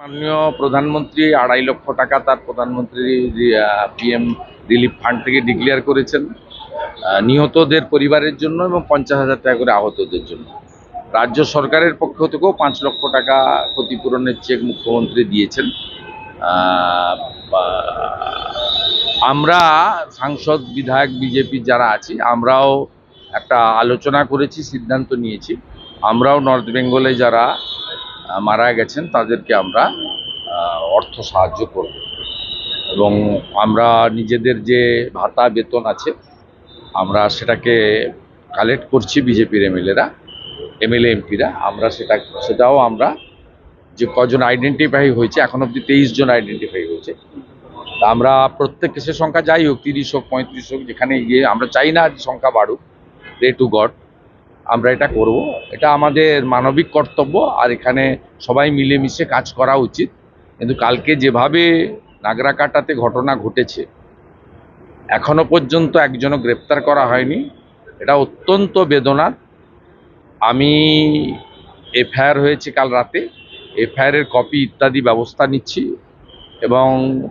মাননীয় প্রধানমন্ত্রী, আড়াই লক্ষ টাকা তার প্রধানমন্ত্রী পিএম রিলিফ ফান্ড থেকে ডিক্লেয়ার করেছেন নিহতদের পরিবারের জন্য এবং পঞ্চাশ হাজার টাকা করে আহতদের জন্য। রাজ্য সরকারের পক্ষ থেকেও পাঁচ লক্ষ টাকা ক্ষতিপূরণের চেক মুখ্যমন্ত্রী দিয়েছেন। আমরা সাংসদ, বিধায়ক, বিজেপি যারা আছি, আমরাও একটা আলোচনা করেছি, সিদ্ধান্ত নিয়েছি। আমরাও নর্থ বেঙ্গলে যারা মারা গেছেন, তাদেরকে আমরা অর্থ সাহায্য করব। এবং আমরা নিজেদের যে ভাতা বেতন আছে, আমরা সেটাকে কালেক্ট করছি বিজেপির এমএলএরা, এমএলএ এমপিরা। আমরা সেটা, সেটাও আমরা যে কজন আইডেন্টিফাই হয়েছে, এখন অবধি তেইশ জন আইডেন্টিফাই হয়েছে। আমরা প্রত্যেক কেসের সংখ্যা যাই হোক, তিরিশ হোক, পঁয়ত্রিশ হোক, যেখানে গিয়ে আমরা চাই না সংখ্যা বাড়ুক রে টু গড আমরা এটা করব। এটা আমাদের মানবিক কর্তব্য আর এখানে সবাই মিলেমিশে কাজ করা উচিত। কিন্তু কালকে যেভাবে নাগরাকাটাতে ঘটনা ঘটেছে, এখনও পর্যন্ত একজনও গ্রেপ্তার করা হয়নি। এটা অত্যন্ত বেদনার। আমি এফআইআর হয়েছে কাল রাতে এফআইআরের কপি ইত্যাদি ব্যবস্থা নিচ্ছি এবং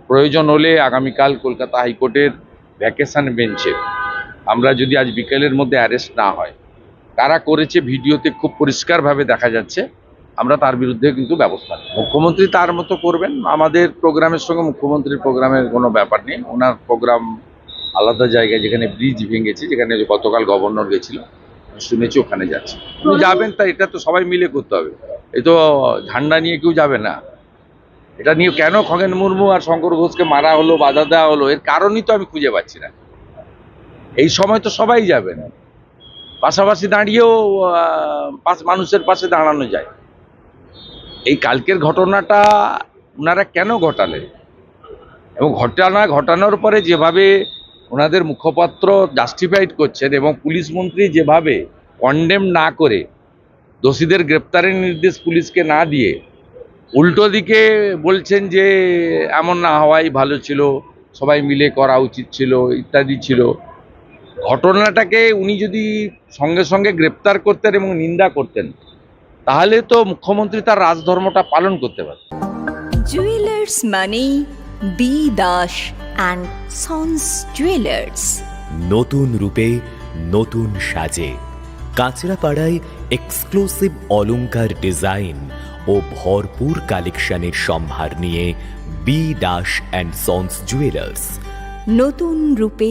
প্রয়োজন হলে আগামীকাল কলকাতা হাইকোর্টের ভ্যাকেশন বেঞ্চে। আমরা যদি আজ বিকেলের মধ্যে অ্যারেস্ট না হয় কারা করেছে ভিডিওতে খুব পরিষ্কারভাবে দেখা যাচ্ছে। আমরা তার বিরুদ্ধে কিন্তু ব্যবস্থা নেব। মুখ্যমন্ত্রী তার মতো করবেন। আমাদের প্রোগ্রামের সঙ্গে মুখ্যমন্ত্রীর প্রোগ্রামের কোনো ব্যাপার নেই। ওনার প্রোগ্রাম আলাদা জায়গায় যেখানে ব্রিজ ভেঙেছে, যেখানে গতকাল গভর্নর গেছিল শুনেছি ওখানে যাচ্ছে। যাবেন তা, এটা তো সবাই মিলে করতে হবে। এই তো ঝান্ডা নিয়ে কেউ যাবে না। এটা নিয়ে কেন খগেন মুর্মু আর শঙ্কর ঘোষকে মারা হলো, বাধা দেওয়া হলো, এর কারণই তো আমি খুঁজে পাচ্ছি না। এই সময় তো সবাই যাবেন। পাশাপাশি দাঁড়িয়েও মানুষের পাশে দাঁড়ানো যায়। এই কালকের ঘটনাটা ওনারা কেন ঘটালেন? এবং ঘটনা ঘটানোর পরে যেভাবে ওনাদের মুখপাত্র জাস্টিফাইড করছেন এবং পুলিশ মন্ত্রী যেভাবে কন্ডেম না করে দোষীদের গ্রেপ্তারের নির্দেশ পুলিশকে না দিয়ে উল্টো দিকে বলছেন যে, এমন না, হওয়াই ভালো ছিল, সবাই মিলে করা উচিত ছিল, ইত্যাদি ছিল। ঘটনাটাকে উনি যদি সঙ্গে সঙ্গে গ্রেপ্তার করতেন এবং নিন্দা করতেন তাহলে তো মুখ্যমন্ত্রী তার রাজধর্মটা পালন করতে পারত জুয়েলার্স মানে B Das and sons jewellers নতুন রূপে নতুন সাজে কাঁচরাপাড়ায় এক্সক্লুসিভ অলংকার ডিজাইন ও ভরপুর কালেকশনের সম্ভার নিয়ে B Das and sons jewellers নতুন রূপে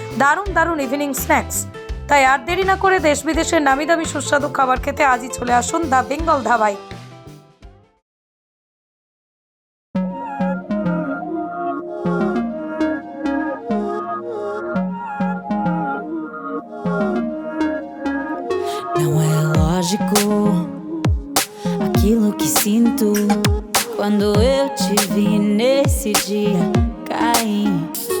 দারুণ দারুণ ইভিনিং স্ন্যাক্স তাই আর দেরি না করে দেশ বিদেশের নামি দামি সুস্বাদু খাবার খেতে আজই চলে আসুন দ্য বেঙ্গল ধাবায় Não é lógico aquilo que sinto quando eu te vi nesse dia cair.